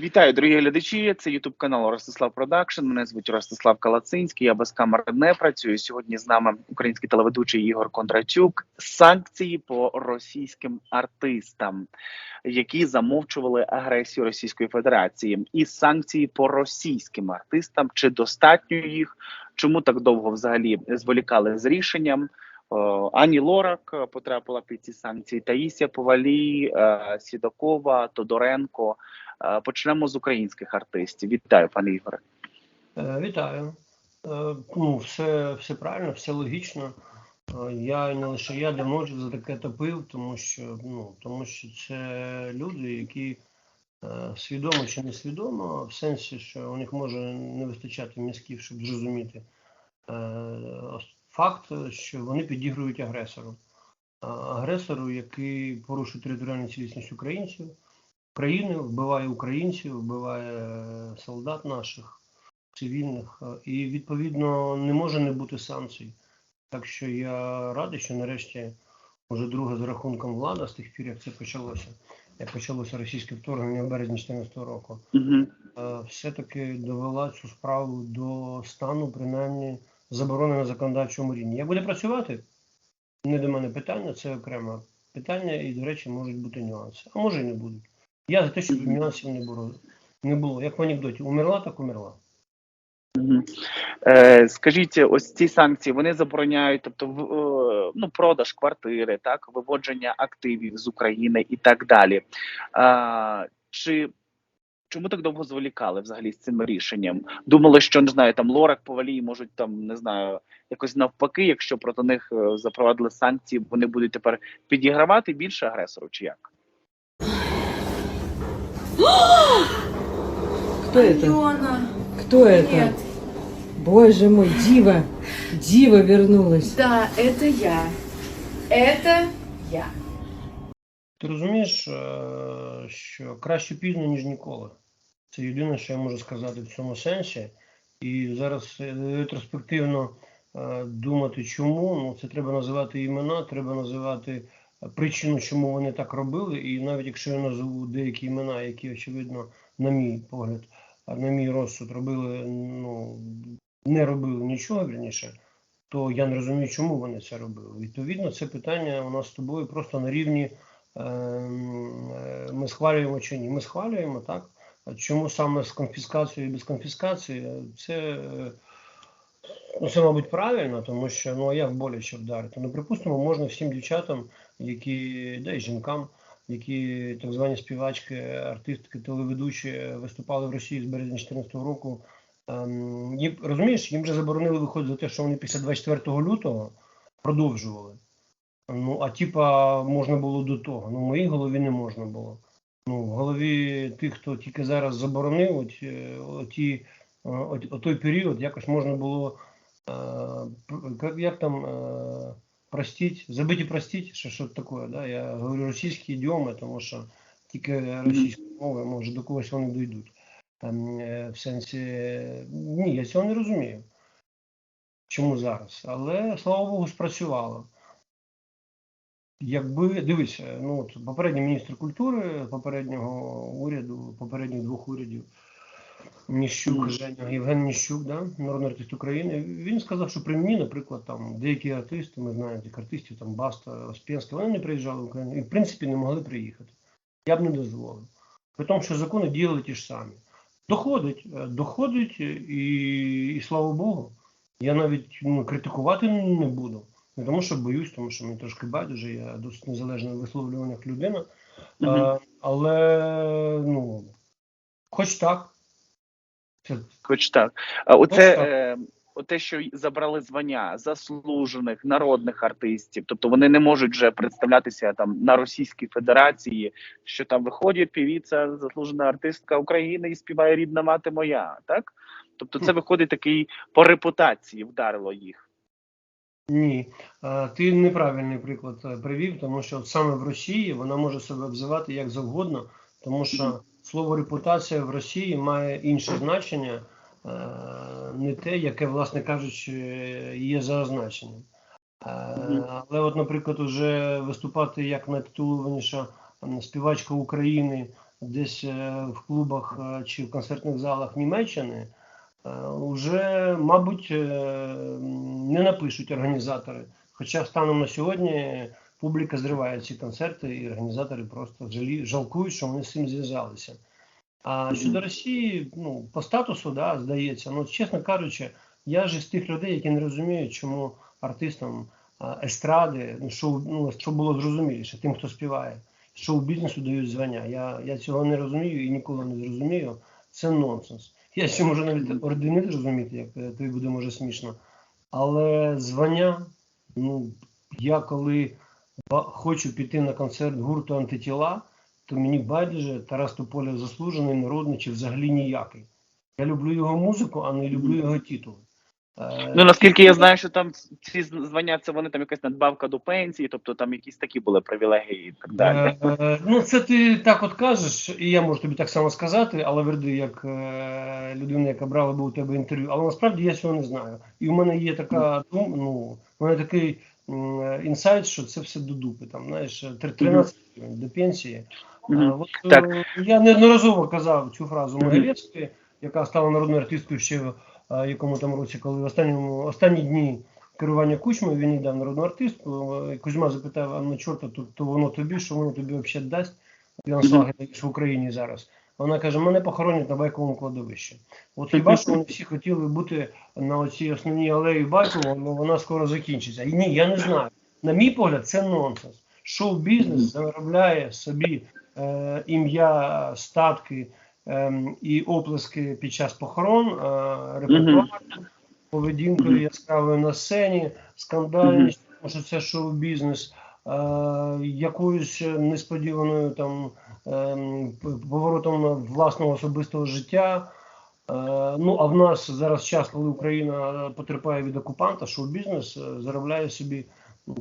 Вітаю, дорогі глядачі. Це Ютуб канал Ростислав Продакшн. Мене звуть Ростислав Калацинський. Я без камер не працюю. Сьогодні з нами український телеведучий Ігор Кондратюк. Санкції по російським артистам, які замовчували агресію Російської Федерації, і санкції по російським артистам. Чи достатньо їх? Чому так довго взагалі зволікали з рішенням? Ані Лорак потрапила під ці санкції. Таїсія Повалій, е, Сідокова, Тодоренко. Е, Почнемо з українських артистів. Вітаю, пане Ігоре. Е, Вітаю. Е, Ну, все, все правильно, все логічно. Я не лише я давно вже за таке топив, тому що ну тому що це люди, які свідомо чи несвідомо, в сенсі, що у них може не вистачати мізків, щоб зрозуміти факт, що вони підігрують агресору. Агресору, який порушує територіальну цілісність українців, країни, вбиває українців, вбиває е, солдат наших цивільних, е, і відповідно не може не бути санкцій. Так що я радий, що нарешті вже друга за рахунком влада з тих пір, як це почалося, як почалося російське вторгнення в березні 2014 року, е, все-таки довела цю справу до стану, принаймні заборони на законодавчому рівні. Як буде працювати? Не до мене питання, це окреме питання, і, до речі, можуть бути нюанси. А може і не будуть. Я за те, щоб нюансів не було. Не було. Як в анекдоті, умерла, так умерла. Угу. Е, скажіть, ось ці санкції вони забороняють, тобто в, е, ну, продаж квартири, так, виводження активів з України і так далі. А, чи чому так довго зволікали взагалі з цим рішенням? Думали, що не знаю, там Лорак повалій можуть там не знаю, якось навпаки, якщо проти них е, запровадили санкції, вони будуть тепер підігравати більше агресору, чи як? Кто это? Алена, Кто это? нет, Боже мой, Дива! Дива вернулась. да, это я. Это я. Ти розумієш, е, що краще пізно, ніж ніколи. Це єдине, що я можу сказати в цьому сенсі. І зараз е, ретроспективно е, думати, чому, ну це треба називати імена, треба називати е, причину, чому вони так робили. І навіть якщо я назву деякі імена, які, очевидно, на мій погляд, на мій розсуд робили, ну не робили нічого вірніше, то я не розумію, чому вони це робили. Відповідно, це питання у нас з тобою просто на рівні. Ем, е, ми схвалюємо чи ні? Ми схвалюємо, так? Чому саме з конфіскацією і без конфіскації? Це, е, ну, це, мабуть, правильно, тому що ну, а як боляче вдарити? Ну, припустимо, можна всім дівчатам, які, да й жінкам, які так звані співачки, артистки, телеведучі виступали в Росії з березня 2014 року. Ем, розумієш, їм вже заборонили виходити за те, що вони після 24 лютого продовжували. Ну, а типа можна було до того. Ну, в моїй голові не можна було. Ну, в голові тих, хто тільки зараз заборонив, от, е, оті, от, от той період якось можна було е, пр- як там е, простіть, забити простіть, що що таке, да? Я говорю російські ідіоми, тому що тільки російською мовою, може, до когось вони дійдуть. Там, е, в сенсі, ні, я цього не розумію. Чому зараз? Але слава Богу, спрацювало. Якби дивись, е, ну от попередній міністр культури попереднього уряду, попередніх двох урядів, Ніщук, Женя, Євген Ніщук, да, народний артист України, він сказав, що при мені, наприклад, там деякі артисти, ми знаємо цих артистів, там Баста, Оспенська, вони не приїжджали в Україну і в принципі не могли приїхати. Я б не дозволив. При тому, що закони діяли ті ж самі. Доходить, е, доходить, е, і, і слава Богу. Я навіть ну, критикувати не буду. Не тому, що боюсь, тому що мені трошки байдуже, я досить незалежна в висловлюваннях людина. Мгм. А, але ну, хоч так. Хоч так. А оце е, те, що забрали звання заслужених народних артистів, тобто вони не можуть вже представлятися там на Російській Федерації, що там виходить півіця, заслужена артистка України і співає рідна мати моя. Так? Тобто, це виходить такий по репутації вдарило їх. ні. Ти неправильний приклад е, привів, тому що саме в Росії вона може себе обзивати як завгодно, тому що слово репутація в Росії має інше значення, е, не те, яке, власне кажучи, є за означенням. Е, Але, от, наприклад, уже виступати як найтитулованіша співачка України десь е, в клубах чи в концертних залах Німеччини, вже, мабуть, не напишуть організатори. Хоча станом на сьогодні публіка зриває ці концерти, і організатори просто жалі, жалкують, що вони з цим зв'язалися. А щодо Росії, ну, по статусу, да, здається, ну, чесно кажучи, я ж із тих людей, які не розуміють, чому артистам естради, ну, шоу, ну, щоб було зрозуміліше, тим, хто співає, шоу-бізнесу дають звання. Я, я цього не розумію і ніколи не зрозумію. Це нонсенс. Я ще можу навіть ордени зрозуміти, як е, тобі буде може смішно. Але звання, ну, я коли хочу піти на концерт гурту антитіла, то мені байдуже Тарас Тополя заслужений, народний чи взагалі ніякий. Я люблю його музику, а не люблю його титули. Е, Ну наскільки я знаю, що там ці звання це вони там якась надбавка до пенсії, тобто там якісь такі були привілегії і так далі. Е, е, ну, це ти так от кажеш, і я можу тобі так само сказати, але верди, як людина, яка брала би у тебе інтерв'ю. Але насправді я цього не знаю. І в мене є така ну, в мене такий інсайт, що це все до дупи. Там, знаєш, тр- 13 гривень до пенсії. Мгм. А, от, е, Так. Я неодноразово казав цю фразу Могилєвської, яка стала народною артисткою ще в е, якому там році, коли в останньому останні дні керування Кучмою він їй дав народну артистку. е, Кузьма запитав, а на чорта, то, то воно тобі, що воно тобі взагалі дасть? Він Слаги в Україні зараз. Вона каже, мене похоронять на байковому кладовищі. От хіба що вони всі хотіли бути на оцій основній алеї Байкова, але вона скоро закінчиться. І ні, я не знаю. На мій погляд, це нонсенс. Шоу-бізнес заробляє собі е, ім'я, статки ем, і оплески під час похорон, е, репертуар, поведінкою яскравою на сцені, скандальністю, тому що це шоу-бізнес, е, якоюсь несподіваною там ем, поворотом власного особистого життя. Е, Ну, а в нас зараз час, коли Україна потерпає від окупанта, шоу-бізнес е, заробляє собі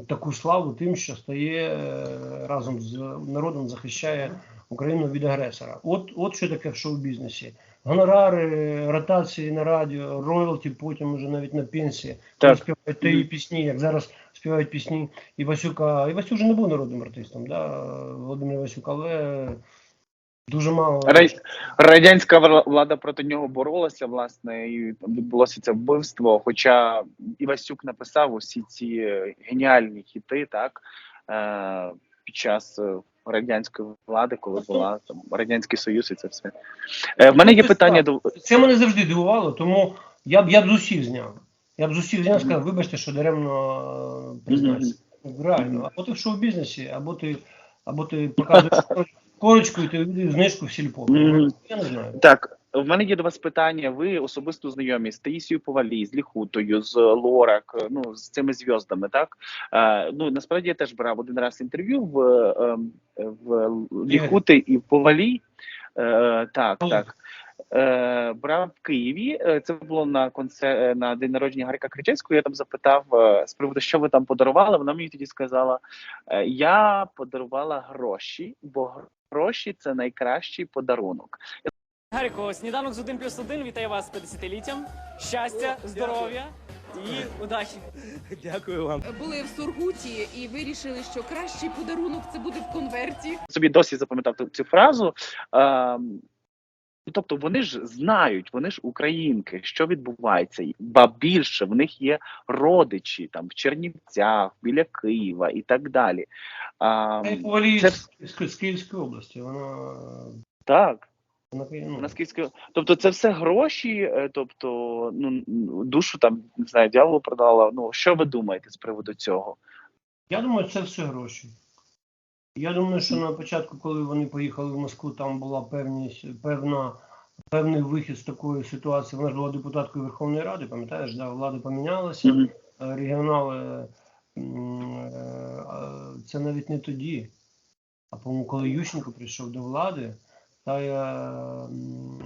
таку славу тим, що стає е, разом з народом, захищає Україну від агресора. От, от що таке в шоу-бізнесі. Гонорари, ротації на радіо, роялті, потім уже навіть на пенсії. Так. Співають ті пісні, як зараз співають пісні Івасюка. Івасюк вже не був народним артистом, да? Володимир Івасюк, але дуже мало. Радянська влада проти нього боролася, власне, і там відбулося це вбивство. Хоча Івасюк написав усі ці е, геніальні хіти, так е, під час е, радянської влади, коли була там радянський союз, і це все. Е, в мене є питання до Це мене завжди дивувало, тому я б я б з усіх зняв. Я б з усіх зняв, сказав, вибачте, що даремно е, признався. Реально, або ти в шоу-бізнесі, або ти, або ти показуєш корочку і ти знижку в сільпо. Я не знаю. Так, в мене є до вас питання. Ви особисто знайомі з Таїсією Повалі, з Ліхутою, з Лорак, е, ну з цими зв'яздами, так? Е, ну насправді я теж брав один раз інтерв'ю в, е, в Ліхути і в Повалі. Е, так, так. Е, брав в Києві. Е, Це було на концер... на день народження Гарика Кричевського. Я там запитав е, з приводу, що ви там подарували. Вона мені тоді сказала: е, я подарувала гроші, бо гроші це найкращий подарунок. Гаріко, сніданок з 1 плюс 1 вітає вас з 50-літтям. Щастя, здоров'я і удачі. Дякую вам. Були в Сургуті і вирішили, що кращий подарунок це буде в конверті. собі досі запам'ятав цю фразу. Е, ну, тобто вони ж знають, вони ж українки, що відбувається, ба більше в них є родичі там в Чернівцях, біля Києва і так далі. А, й повалі це- з, з, з Київської області. Вона, так, вона ну, тобто це все гроші, е, тобто ну душу там не знаю, дьяволу продала. Ну що ви думаєте з приводу цього? Я думаю, це все гроші. Я думаю, що на початку, коли вони поїхали в Москву, там була певність, певна, певний вихід з такої ситуації. Вона ж була депутаткою Верховної Ради, пам'ятаєш, да, влада помінялася, Мгм. е, регіонали е, це навіть не тоді. А по-моєму, коли Ющенко прийшов до влади, та я м,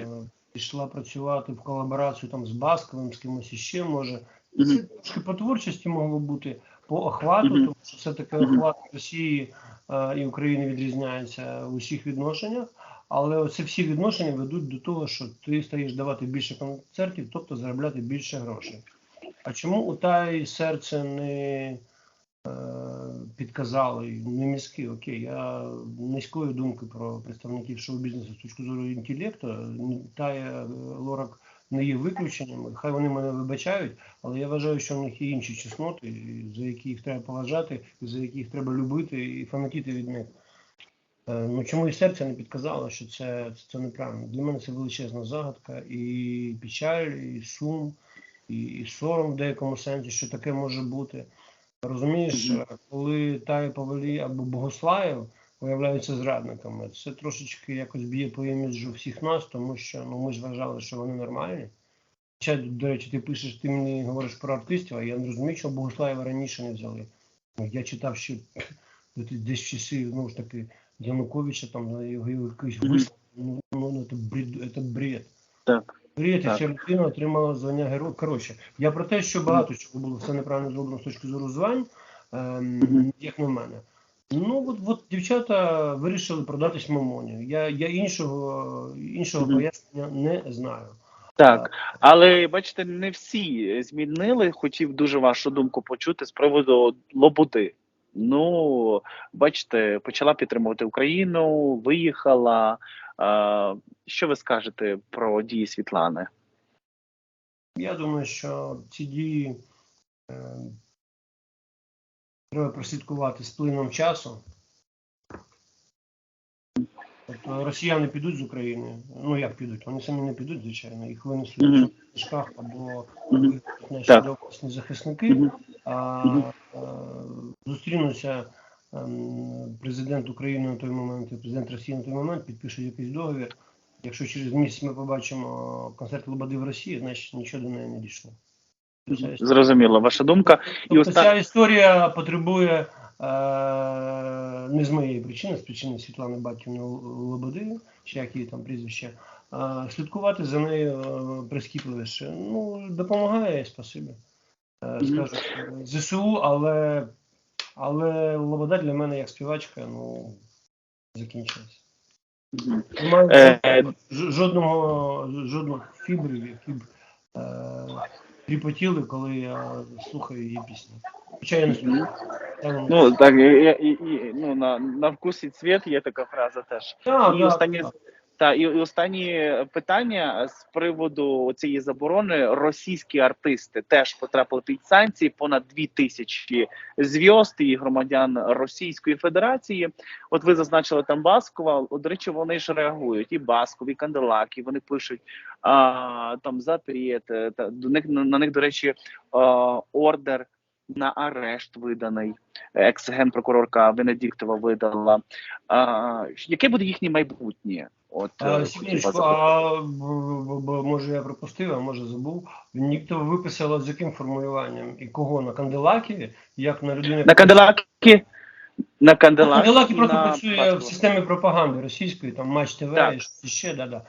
е, пішла працювати в колаборацію там з Басковим, з кимось іще може. Це трошки по творчості могло бути, по охвату, тому що все-таки охват Росії е, і України відрізняється в усіх відношеннях. Але оці всі відношення ведуть до того, що ти стаєш давати більше концертів, тобто заробляти більше грошей. А чому у Таї серце не е, підказали, не міські, окей, я низької думки про представників шоу-бізнесу з точки зору інтелекту. Ні- Тая Лорак не є виключенням. Хай вони мене вибачають, але я вважаю, що в них є інші чесноти, за які їх треба поважати, за які їх треба любити і фанатіти від них. Е, Ну чому і серце не підказало, що це, це неправильно. Для мене це величезна загадка, і печаль, і сум, і, і сором в деякому сенсі, що таке може бути. Розумієш, е, коли Тая Павелі або Богослаїв виявляються зрадниками, це трошечки якось б'є по іміджу всіх нас, тому що ну, ми ж вважали, що вони нормальні. Хоча, до речі, ти пишеш, ти мені говориш про артистів, а я не розумію, чого Богослаєва раніше не взяли. Ну, Я читав ще десь в часи, знову ж таки, Януковича, там його його якийсь Мгм. вислов. Ну, ну, це бред, це бред. Так. Бред, і людина отримала звання героя. Коротше, я про те, що багато чого було все неправильно зроблено з точки зору звань, ем, як на мене. Ну, от, от дівчата вирішили продатись мамоні. Я, я іншого, іншого пояснення не знаю. Так, але бачите, не всі змінили. Хотів дуже вашу думку почути з приводу Лободи. Ну, бачите, почала підтримувати Україну, виїхала. А, що ви скажете про дії Світлани? Я думаю, що ці дії е, треба прослідкувати з плином часу. Тобто росіяни підуть з України. Ну як підуть? Вони самі не підуть, звичайно. Їх винесуть Мгм. в кишках або наші Так. доблесні захисники. Мгм. А Мгм. е, зустрінуться президент України на той момент і президент Росії на той момент, підпишуть якийсь договір. Якщо через місяць ми побачимо концерт Лободи в Росії, значить нічого до неї не дійшло. Це Зрозуміла ваша думка. І Тобто оста... ця історія потребує е, не з моєї причини, з причини Світлани Батьківни Лободи, чи як її там прізвище, е, слідкувати за нею е, прискіпливіше. Ну, допомагає, спасибі. Е, скажу, ЗСУ, але, але Лобода для мене як співачка, ну, закінчилась. Немає Е, жодного, жодних фібрів, які б е, тріпотіли, коли я слухаю її пісні. Хоча я не слухаю. Ну так, і, і, і, ну, на, на вкус і цвіт є така фраза теж. Так, І так, останнє так. Та і, останні питання з приводу цієї заборони. Російські артисти теж потрапили під санкції. Понад дві тисячі зв'язд і громадян Російської Федерації. От ви зазначили там Баскова. От, до речі, вони ж реагують і Басков, і Канделак, і вони пишуть а, там запрет. е, Та до них на, них, до речі, а, ордер. На арешт виданий екс-генпрокурорка Венедіктова видала. А, яке буде їхнє майбутнє? От е, А, вас запитати. а може я пропустив, а може забув. Ніхто виписала з яким формулюванням і кого на Канделакі, як на людині. на Канделакі на Канделакі, Канделакі просто на працює Баскова. в системі пропаганди російської, там Матч ТВ Так. і ще, да, да.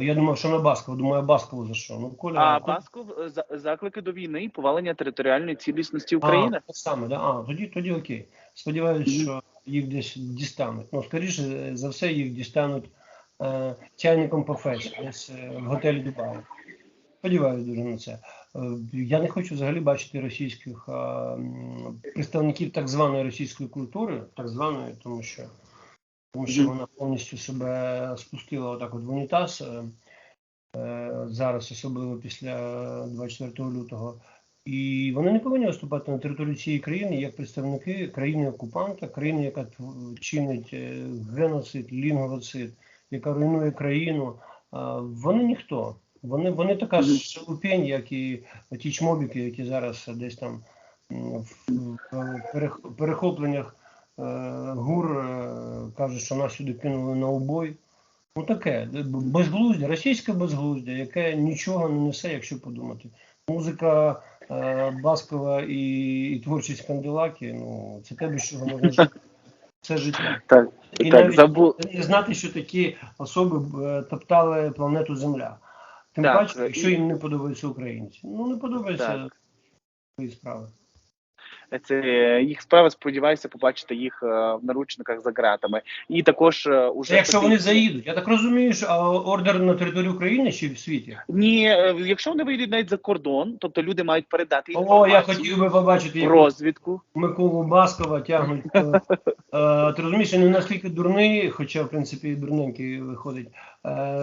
Я думав, що на Баскову, думаю, Баскову за що? Ну, Коля, А Басков е, за- заклики до війни і повалення територіальної цілісності України. А, так саме, да? а, тоді, тоді окей. Сподіваюсь, Мгм. що їх десь дістануть. Ну, скоріше за все, їх дістануть е, чайником по фесі, е, в готелі Дубай. Сподіваюсь дуже на це. Е, я не хочу взагалі бачити російських е, представників так званої російської культури, так званої, тому що, тому що вона повністю себе спустила отак от в унітаз. Е, е, зараз, особливо після 24 лютого. І вони не повинні виступати на території цієї країни як представники країни-окупанта, країни, яка чинить е, геноцид, лінгвоцид, яка руйнує країну. Вони ніхто. Вони, вони така ж шелупень, як і ті чмобіки, які зараз десь там в, перехопленнях е, гур е, кажуть, що нас сюди кинули на убой. Ну таке, безглуздя, російське безглуздя, яке нічого не несе, якщо подумати. Музика е, Баскова і, і творчість Канделаки, ну це те, без чого можна жити. Це життя. Так, І так навіть забу... і знати, що такі особи е, топтали планету Земля. Тим Так, паче, е, якщо і- їм не подобаються українці. Ну не подобаються Так. свої справи. Це е, їх справа. Сподіваюся, побачити їх е, в наручниках за ґратами. І також е, уже якщо вони заїдуть. Я так розумію, що ордер на території України чи в світі? Ні, якщо вони вийдуть навіть за кордон, тобто люди мають передати О, я хотів би побачити розвідку. Миколу Баскова тягнуть. Ти розумієш, не наскільки дурний, хоча в принципі дурненький виходить,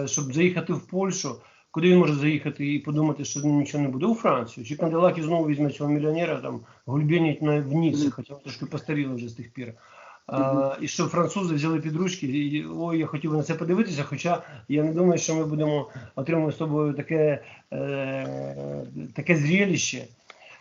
щоб заїхати в Польщу. Куди він може заїхати і подумати, що нічого не буде у Францію? Чи Канделаки знову візьме цього мільйонера там гульбінять на в Ніці, хоча трошки постаріли вже з тих пір. А, і щоб французи взяли під ручки, і ой, я хотів би на це подивитися, хоча я не думаю, що ми будемо отримувати з тобою таке, е, таке зрелище.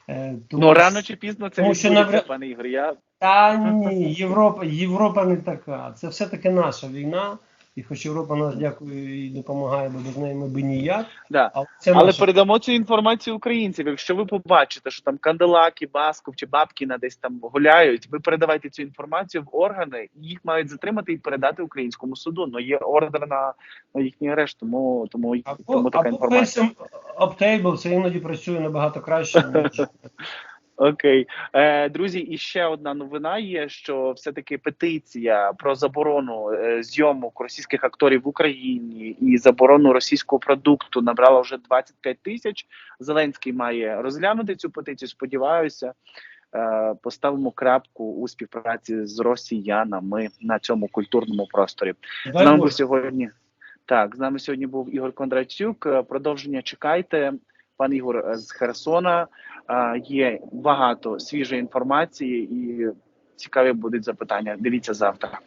Е, тому Ну рано чи пізно це тому що навряд- пане Ігор. Я та ні, Європа, Європа не така. Це все-таки наша війна. І хоч Європа нас дякує і допомагає, бо без неї ми би ніяк. да. Але це Але наша. передамо цю інформацію українцям. Якщо ви побачите, що там Канделаки, Басков чи Бабкіна десь там гуляють, ви передавайте цю інформацію в органи, і їх мають затримати і передати українському суду. Ну є ордер на, на їхній арешт, тому тому, Або, тому така або інформація. Face Uptable, це іноді працює набагато краще, ніж Окей, е, друзі, і ще одна новина є: що все-таки петиція про заборону е, зйомок російських акторів в Україні і заборону російського продукту набрала вже 25 тисяч. Зеленський має розглянути цю петицію. Сподіваюся, е, поставимо крапку у співпраці з росіянами на цьому культурному просторі. З Дай нами був сьогодні. Так, з нами сьогодні був Ігор Кондратюк. Е, Продовження чекайте. Пан Ігор е, з Херсона. Є багато свіжої інформації і цікаві будуть запитання. Дивіться завтра.